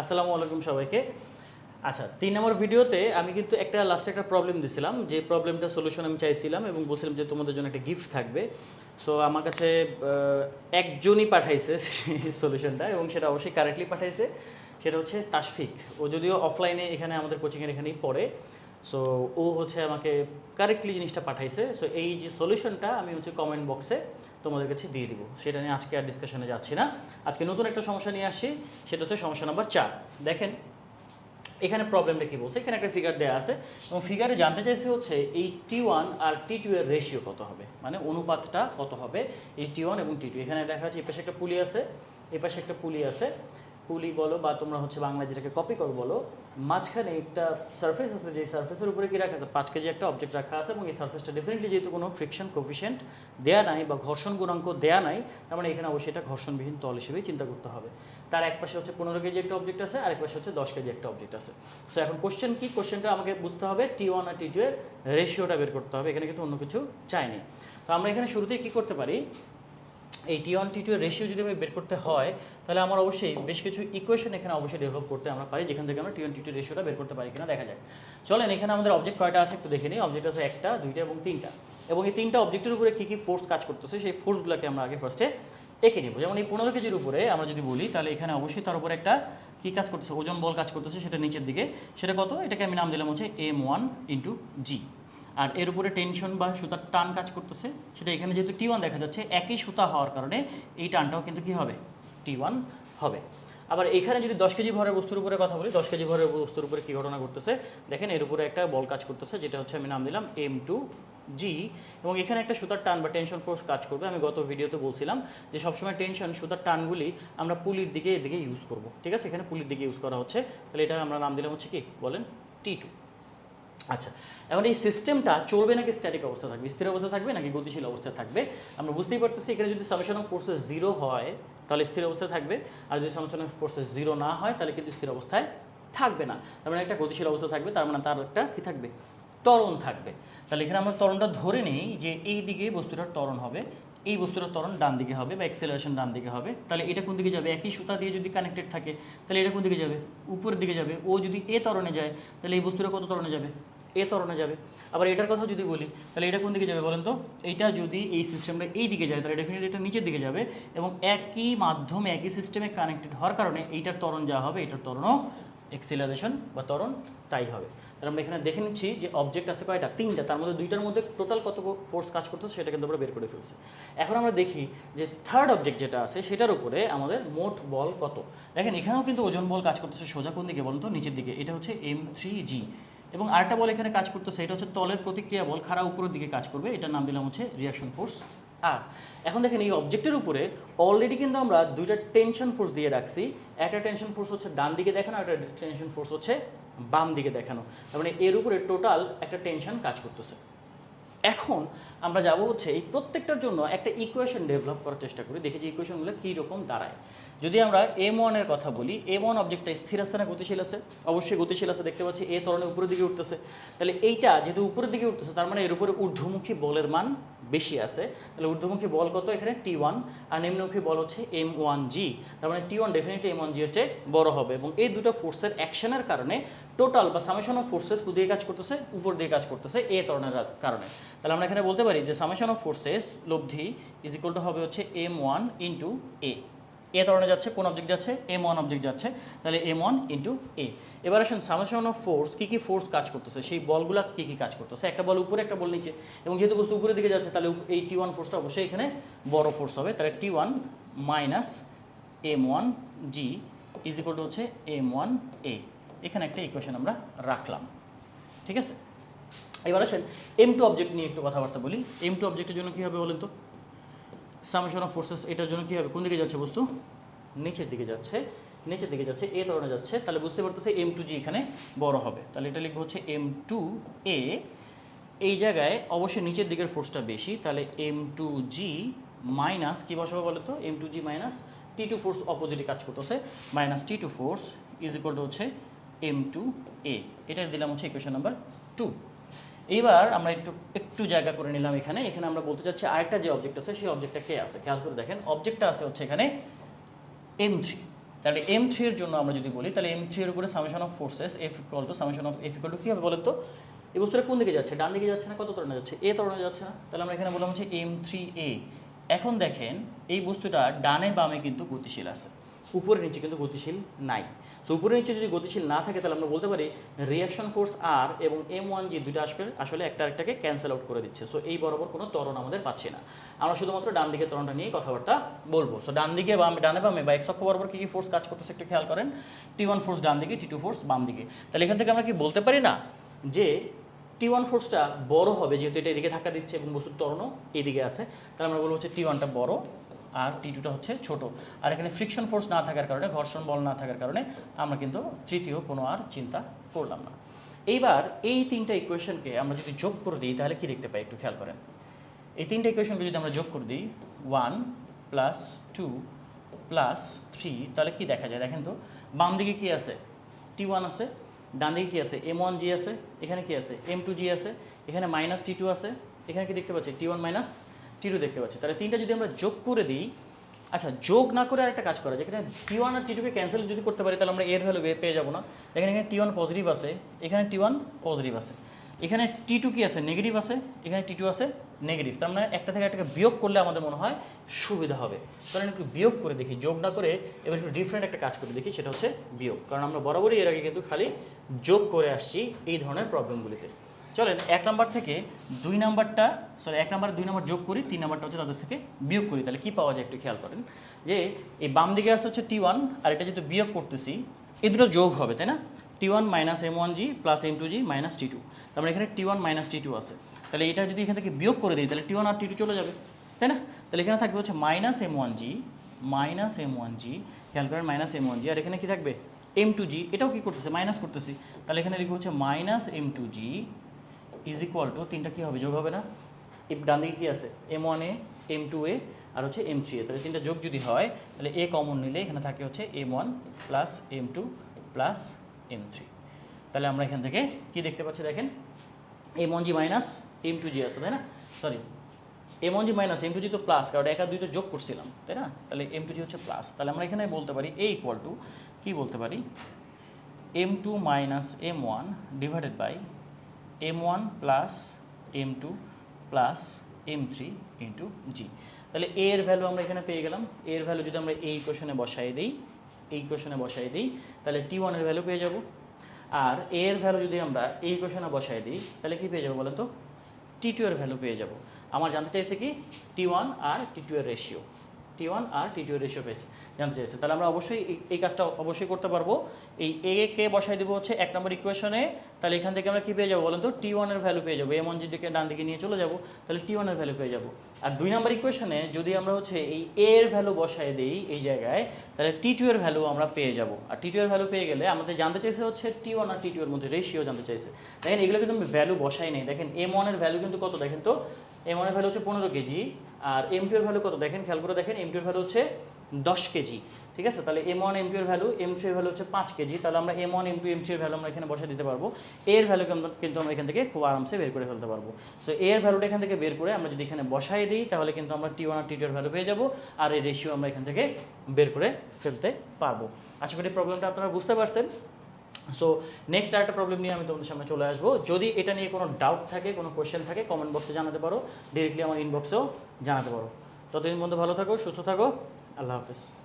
আসসালামু আলাইকুম সবাইকে। আচ্ছা তিন নম্বর ভিডিওতে আমি কিন্তু একটা লাস্টে একটা প্রবলেম দিছিলাম, যে প্রবলেমটা সলিউশন আমি চাইছিলাম এবং বলছিলাম যে তোমাদের জন্য একটা গিফট থাকবে। সো আমার কাছে একজনই পাঠাইছে সলিউশনটা এবং সেটা অবশ্যই কারেক্টলি পাঠাইছে। সেটা হচ্ছে তাশফিক। ও যদিও অফলাইনে এখানে আমাদের কোচিংয়ের এখানেই পড়ে। সো ও হচ্ছে আমাকে কারেক্টলি জিনিসটা পাঠাইছে। সো এই যে সলিউশনটা আমি হচ্ছে কমেন্ট বক্সে তোমাদের কাছে দিয়ে দিব। সেটা নিয়ে আজকে আর ডিসকাশনে যাচ্ছি না। আজকে নতুন একটা সমস্যা নিয়ে আসছি। সেটা হচ্ছে সমস্যা নাম্বার চার। দেখেন, এখানে প্রবলেমটা কী বলছে? এখানে একটা ফিগার দেওয়া আছে। এবং ফিগারে জানতে চাইছে হচ্ছে এই টি ওয়ান আর টি টু এর রেশিও কত হবে? মানে অনুপাতটা কত হবে? এই টি ওয়ান এবং টি টু এখানে দেখা যাচ্ছে এই পাশে একটা পুলি আছে এই পাশে একটা পুলি আছে। পুলি বলো বা তোমরা হচ্ছে বাংলা যেটাকে কপি করো বলো, মাঝখানে একটা সার্ফেস আছে যে সার্ফেসের উপরে কি রাখা আছে? পাঁচ কেজি একটা অবজেক্ট রাখা আছে এবং এই সার্ফেসটা ডেফিনেটলি যেহেতু কোনো ফ্রিকশন কোফিশিয়েন্ট দেয়া নাই বা ঘর্ষণ গুণাঙ্ক দেয়া নাই, তার মানে এখানে অবশ্যই এটা ঘর্ষণবিহীন তল হিসেবেই চিন্তা করতে হবে। তার এক পাশে হচ্ছে পনেরো কেজি একটা অবজেক্ট আছে আর এক পাশে হচ্ছে দশ কেজি একটা অবজেক্ট আছে। সো এখন কোশ্চেন কি? কোশ্চেনটা আমাকে বুঝতে হবে টি ওয়ান আর টি টু এর রেশিওটা বের করতে হবে, এখানে কিন্তু অন্য কিছু চাইনি। তো আমরা এখানে শুরুতেই কী করতে পারি? এই টি ওয়ান টি টু এর রেশিও যদি আমি বের করতে হয়, তাহলে আমার অবশ্যই বেশ কিছু ইকুয়েশন এখানে অবশ্যই ডেভেলপ করতে আমরা পারি, যেখান থেকে আমরা টি ওয়ান টি টু রেশিওটা বের করতে পারি কিনা দেখা যাক। চলেন, এখানে আমাদের অবজেক্ট কয়টা আছে একটু দেখে নিই। অবজেক্ট আছে একটা, দুইটা এবং তিনটা। এবং এই তিনটা অবজেক্টের উপরে কী কী ফোর্স কাজ করতেছে, সেই ফোর্সগুলোকে আমরা আগে ফার্স্টে এঁকে নেব। যেমন এই পনেরো কেজির উপরে আমরা যদি বলি, তাহলে এখানে অবশ্যই তার উপরে একটা কী কাজ করতেছে, ওজন বল কাজ করতেছে সেটা নিচের দিকে। সেটা কত? এটাকে আমি নাম দিলাম হচ্ছে এম ওয়ান ইন্টু জি আর এর উপরে টেনশন বা সুতার টান কাজ করতেছে, সেটা এখানে যেহেতু টি ওয়ান দেখা যাচ্ছে, একই সুতা হওয়ার কারণে এই টানটাও কিন্তু কি হবে? টি ওয়ান হবে। আবার এখানে যদি দশ কেজি ভরের বস্তুর উপরে কথা বলি, দশ কেজি ভরের বস্তুর উপরে কী ঘটনা ঘটতেছে? দেখেন এর উপরে একটা বল কাজ করতেছে, যেটা হচ্ছে আমি নাম দিলাম এম টু জি এবং এখানে একটা সুতার টান বা টেনশন ফোর্স কাজ করবে, আমি গত ভিডিওতে বলছিলাম যে সবসময় টেনশন সুতার টানগুলি আমরা পুলির দিকে, এদিকে ইউজ করব। ঠিক আছে? এখানে পুলির দিকে ইউজ করা হচ্ছে। তাহলে এটা আমরা নাম দিলাম হচ্ছে কি? বলেন টি টু আচ্ছা এখন এই সিস্টেমটা চলবে নাকি স্ট্যাটিক অবস্থা থাকবে? স্থির অবস্থা থাকবে নাকি গতিশীল অবস্থায় থাকবে? আমরা বুঝতেই পারতেছি এখানে যদি সামেশন অফ ফোর্সেস জিরো হয়, তাহলে স্থির অবস্থায় থাকবে। আর যদি সামেশন অফ ফোর্সেস জিরো না হয়, তাহলে কিন্তু স্থির অবস্থায় থাকবে না। তার মানে একটা গতিশীল অবস্থা থাকবে, তার মানে তার একটা কী থাকবে? ত্বরণ থাকবে। তাহলে এখানে আমরা ত্বরণটা ধরে নিই যে এই দিকে বস্তুটার ত্বরণ হবে। এই বস্তুটার ত্বরণ ডান দিকে হবে বা অ্যাক্সেলারেশন ডান দিকে হবে। তাহলে এটা কোন দিকে যাবে? একই সুতা দিয়ে যদি কানেক্টেড থাকে, তাহলে এটা কোন দিকে যাবে? উপরের দিকে যাবে। ও যদি এ ত্বরণে যায়, তাহলে এই বস্তুটা কত ত্বরণে যাবে? এ ত্বরণে যাবে। আবার এটার কথা যদি বলি, তাহলে এটা কোন দিকে যাবে বলেন তো? এইটা যদি এই সিস্টেমটা এই দিকে যায়, তাহলে ডেফিনেটলি এটা নিচের দিকে যাবে এবং একই মাধ্যমে, একই সিস্টেমে কানেক্টেড হওয়ার কারণে এইটার ত্বরণ যা হবে, এটার ত্বরণও এক্সিলারেশন বা ত্বরণ তাই হবে। তাহলে আমরা এখানে দেখে নিচ্ছি যে অবজেক্ট আছে কয়টা? তিনটা। তার মধ্যে দুইটার মধ্যে টোটাল কত ফোর্স কাজ করতেছে সেটা কিন্তু আমরা বের করে ফেলছি। এখন আমরা দেখি যে থার্ড অবজেক্ট যেটা আছে, সেটার উপরে আমাদের মোট বল কত? দেখেন, এখানেও কিন্তু ওজন বল কাজ করতেছে সোজা কোন দিকে বলুন তো? নিচের দিকে। এটা হচ্ছে এম জি এবং আরেকটা বল এখানে কাজ করতেছে, এটা হচ্ছে তলের প্রতিক্রিয়া বল। খাড়া উপরের দিকে কাজ করবে। এটার নাম দিলাম হচ্ছে রিয়াকশন ফোর্স আর এখন দেখেন, এই অবজেক্টের উপরে অলরেডি কিন্তু আমরা দুইটা টেনশন ফোর্স দিয়ে রাখছি। একটা টেনশন ফোর্স হচ্ছে ডান দিকে দেখানো একটা টেনশন ফোর্স হচ্ছে বাম দিকে দেখানো। তার মানে এর উপরে টোটাল একটা টেনশন কাজ করতেছে। এখন আমরা যাব হচ্ছে এই প্রত্যেকটার জন্য একটা ইকুয়েশন ডেভেলপ করার চেষ্টা করি, দেখি যে ইকুয়েশনগুলো কী রকম দাঁড়ায়। যদি আমরা এম ওয়ানের কথা বলি এম ওয়ান অবজেক্টটা স্থির স্থানে গতিশীল আছে, অবশ্যই গতিশীল আছে, দেখতে পাচ্ছি এ তরণে উপরের দিকে উঠতেছে। তাহলে এইটা যেহেতু উপরের দিকে উঠতেছে, তার মানে এর উপরে ঊর্ধ্বমুখী বলের মান বেশি আছে। তাহলে ঊর্ধ্বমুখী বল কত এখানে? টি ওয়ান আর নিম্নমুখী বল হচ্ছে এম ওয়ান জি তার মানে T one definitely M one G হচ্ছে বড় হবে এবং এই দুটো ফোর্সের অ্যাকশনের কারণে টোটাল বা সামেশন অফ ফোর্সেস দিয়ে কাজ করতেছে? উপর দিয়ে কাজ করতেছে, এ তরণের কারণে। তাহলে আমরা এখানে বলতে পারি যে সামেশন অফ ফোর্সেস লব্ধি ইজ ইকুয়াল টু হবে হচ্ছে এম ওয়ান ইন্টু এ এ ধরনে যাচ্ছে, কোন অবজেক্ট যাচ্ছে? এম ওয়ান অবজেক্ট যাচ্ছে। তাহলে এম ওয়ান ইন্টু এ এবার আসেন সামেশন অফ ফোর্স কী কী ফোর্স কাজ করতেছে? সেই বলগুলো কী কী কাজ করতেছে? একটা বল উপরে, একটা বল নিচে। এবং যেহেতু বস্তু উপরের দিকে যাচ্ছে, তাহলে এই টি ওয়ান ফোর্সটা অবশ্যই এখানে বড় ফোর্স হবে। তাহলে T one minus M one G is equal to হচ্ছে এম ওয়ান এ এখানে একটা ইকুয়েশন আমরা রাখলাম। ঠিক আছে? এবার আসেন এম টু অবজেক্ট নিয়ে একটু কথাবার্তা বলি। এম টু অবজেক্টের জন্য কী হবে বলেন তো? সামেশন অফ ফোর্সেস এটার জন্য কী হবে? কোন দিকে যাচ্ছে বস্তু? নিচের দিকে যাচ্ছে। নিচের দিকে যাচ্ছে, এ ধরনের যাচ্ছে। তাহলে বুঝতে পারতেছে এম টু জি এখানে বড় হবে। তাহলে এটা লিখব হচ্ছে এম টু এ এই জায়গায় অবশ্যই নিচের দিকের ফোর্সটা বেশি। তাহলে এম টু জি মাইনাস কী বসাবো বলো তো? M two G minus T two force অপোজিটে কাজ করতেছে। Minus T two force is equal to হচ্ছে এম টু এ এটা দিলাম হচ্ছে ইকুয়েশন নাম্বার টু এইবার আমরা একটু একটু জায়গা করে নিলাম এখানে। এখানে আমরা বলতে চাচ্ছি আরেকটা যে অবজেক্ট আছে, সেই অবজেক্টটা কে আছে? খেয়াল করে দেখেন অবজেক্টটা আছে হচ্ছে এখানে এম থ্রি তাহলে এম থ্রি এর জন্য আমরা যদি বলি, তাহলে এম থ্রি এর উপরে summation of forces F equal to summation of F equal to কী হবে বলেন তো? এই বস্তুটা কোন দিকে যাচ্ছে? ডান দিকে যাচ্ছে না? কত তরণে যাচ্ছে? এ তরণে যাচ্ছে না। তাহলে আমরা এখানে বললাম হচ্ছে এম থ্রি এ এখন দেখেন, এই বস্তুটা ডানে বামে কিন্তু গতিশীল আছে। উপরে নিচে কিন্তু গতিশীল নাই। তো উপরে নিচে যদি গতিশীল না থাকে, তাহলে আমরা বলতে পারি রিয়াকশন ফোর্স আর এবং এম ওয়ান জি দুইটা আসবে আসলে একটা একটাকে ক্যান্সেল আউট করে দিচ্ছে। সো এই বরাবর কোনো ত্বরণ আমাদের পাচ্ছি না। আমরা শুধুমাত্র ডান দিকে ত্বরণটা নিয়ে কথাবার্তা বলব। সো ডান দিকে বামে ডানে বামে বা এক্স অক্ষ বরাবর কী কী ফোর্স কাজ করতেছে একটু খেয়াল করেন। টি ওয়ান ফোর্স ডান দিকে টি টু ফোর্স বাম দিকে। তাহলে এখান থেকে আমরা কি বলতে পারি না যে টি ওয়ান ফোর্সটা বড় হবে, যেহেতু এটা এদিকে ধাক্কা দিচ্ছে এবং বস্তুর ত্বরণও এদিকে আছে। তাহলে আমরা বলব হচ্ছে টি ওয়ানটা বড়। আর টি টুটা হচ্ছে ছোট। আর এখানে ফ্রিকশন ফোর্স না থাকার কারণে, ঘর্ষণ বল না থাকার কারণে আমরা কিন্তু তৃতীয় কোনো আর চিন্তা করলাম না। এইবার এই তিনটা ইকুয়েশনকে আমরা যদি যোগ করে দিই, তাহলে কি দেখতে পাই? একটু খেয়াল করেন। এই তিনটা ইকুয়েশনকে যদি আমরা যোগ করে দিই one plus two plus three তাহলে কি দেখা যায়? দেখেন তো, বাম দিকে কি আছে? টি ওয়ান আছে, ডান দিকে কি আছে? এম ওয়ান জি আছে, এখানে কি আছে? এম টু জি আছে, এখানে মাইনাস টি টু আছে, এখানে কি দেখতে পাচ্ছি? T one minus T two দেখতে পাচ্ছি। তাহলে তিনটা যদি আমরা যোগ করে দিই আচ্ছা যোগ না করে আরেকটা কাজ করা যায়। এখানে টি ওয়ান আর টি টুকে ক্যান্সেল যদি করতে পারি, তাহলে আমরা এর ভ্যালু পেয়ে যাব না। এখানে এখানে টি ওয়ান পজিটিভ আছে, এখানে টি ওয়ান পজিটিভ আছে। এখানে টি টু কি আছে? নেগেটিভ আছে, এখানে টি টু আছে নেগেটিভ তার মানে একটা থেকে একটাকে বিয়োগ করলে আমাদের মনে হয় সুবিধা হবে। তাহলে একটু বিয়োগ করে দেখি, যোগ না করে এবার একটু ডিফারেন্ট একটা কাজ করে দেখি, সেটা হচ্ছে বিয়োগ। কারণ আমরা বরাবরই এর আগে কিন্তু খালি যোগ করে আসছি এই ধরনের প্রবলেমগুলিতে চলেন, এক নাম্বার থেকে দুই নাম্বারটা সরি এক নাম্বার, দুই নাম্বার যোগ করি, তিন নাম্বারটা হচ্ছে তাদের থেকে বিয়োগ করি। তাহলে কী পাওয়া যায় একটু খেয়াল করেন, যে এই বাম দিকে আসতে হচ্ছে টি ওয়ান আর এটা যেহেতু বিয়োগ করতেছি, এই দুটো যোগ হবে, তাই না? T one minus M one G plus M two G minus T two তার মানে এখানে T one minus T two আছে। তাহলে এটা যদি এখান থেকে বিয়োগ করে দিই, তাহলে টি ওয়ান আর টি টু চলে যাবে, তাই না? তাহলে এখানে থাকবে হচ্ছে minus M one G minus M one G খেয়াল করেন মাইনাস এম ওয়ান জি আর এখানে কি থাকবে? এম টু জি এটাও কী করতেছে? মাইনাস করতেছি। তাহলে এখানে লিখব হচ্ছে minus M two G is equal to তিনটা কী হবে? যোগ হবে না? এর ডান দিকে কী আছে? M one A M two A আর হচ্ছে এম থ্রি এ তাহলে তিনটা যোগ যদি হয়, তাহলে এ কমন নিলে এখানে থাকে হচ্ছে M one plus M two plus M three তাহলে আমরা এখান থেকে কি দেখতে পাচ্ছি দেখেন? M one G minus M two G আছে, তাই না? Sorry M one G minus M two G তো প্লাস কারণ এক দুই তো যোগ করছিলাম, তাই না? তাহলে এম টু জি হচ্ছে প্লাস তাহলে আমরা এখানে বলতে পারি এ ইকুয়াল টু কী বলতে পারি? M two minus M one divided by M one plus M two plus M three into G তাহলে এ এর ভ্যালু আমরা এখানে পেয়ে গেলাম। এ এর ভ্যালু যদি আমরা এই কোশনে বসাই দিই, এই কোশনে বসাই দিই, তাহলে টি ওয়ানের ভ্যালু পেয়ে যাব। আর এ এর ভ্যালু যদি আমরা এই কোশনে বসাই দিই, তাহলে কি পেয়ে যাব বলেন তো? টি টু এর ভ্যালু পেয়ে যাব। আমার জানতে চাইছে কি? টি ওয়ান আর টি টু এর রেশিও টি ওয়ান আর টি টু রেশিও পেয়েছে। জানতে চাইছে। তাহলে আমরা অবশ্যই এই- কাজটা অবশ্যই করতে পারব। এই এ কে বসাই দেবো হচ্ছে এক নম্বর ইকুয়েশনে তাহলে এখান থেকে আমরা কী পেয়ে যাব বলেন তো? টি ওয়ানের ভ্যালু পেয়ে যাব। এম ওয়ান দিকে ডান দিকে নিয়ে চলে যাব, তাহলে টি ওয়ানের ভ্যালু পেয়ে যাব। আর দুই নম্বর ইকুয়েশনে যদি আমরা হচ্ছে এই এ এর ভ্যালু বসাই দিই এই জায়গায়, তাহলে টি টু এর ভ্যালু আমরা পেয়ে যাব। আর টি টু এর ভ্যালু পেয়ে গেলে আমাদের জানতে চাইছে হচ্ছে টি ওয়ান আর টি টু এর মধ্যে রেশিও জানতে চাইছে। দেখেন, এগুলো কিন্তু আমি ভ্যালু বসাই নেই। দেখেন এম ওয়ানের ভ্যালু কিন্তু কত? দেখেন তো এম ওয়ানের ভ্যালু হচ্ছে পনেরো কেজি, আর এম টু এর ভ্যালু কত? দেখেন, খেয়াল করে দেখেন এম টু এর ভ্যালু হচ্ছে দশ কেজি, ঠিক আছে? তাহলে এম ওয়ান এম টু এর ভ্যালু এম থ্রি এর ভ্যালু হচ্ছে পাঁচ কেজি, তাহলে আমরা M one M two M three এর ভ্যালু আমরা এখানে বসে দিতে পারব। এর ভ্যালু কিন্তু আমরা এখান থেকে খুব আরামসে বের করে ফেলতে পারব। সো এর ভ্যালুটা এখান থেকে বের করে আমরা যদি এখানে বসাই দিই, তাহলে কিন্তু আমরা টি ওয়ান আর টি টু এর ভ্যালু পেয়ে যাব, আর এই রেশিও আমরা এখান থেকে বের করে ফেলতে পারব। আশা করি প্রবলেমটা আপনারা বুঝতে পারছেন। সো নেক্সট আরেকটা প্রবলেম নিয়ে আমি তোমাদের সামনে চলে আসব। যদি এটা নিয়ে কোনো ডাউট থাকে, কোনো কোয়েশ্চেন থাকে কমেন্ট বক্সে জানাতে পারো। ডিরেক্টলি আমার ইনবক্সেও জানাতে পারো। ততদিন বন্ধু ভালো থাকো, সুস্থ থাকো। আল্লাহ হাফেজ।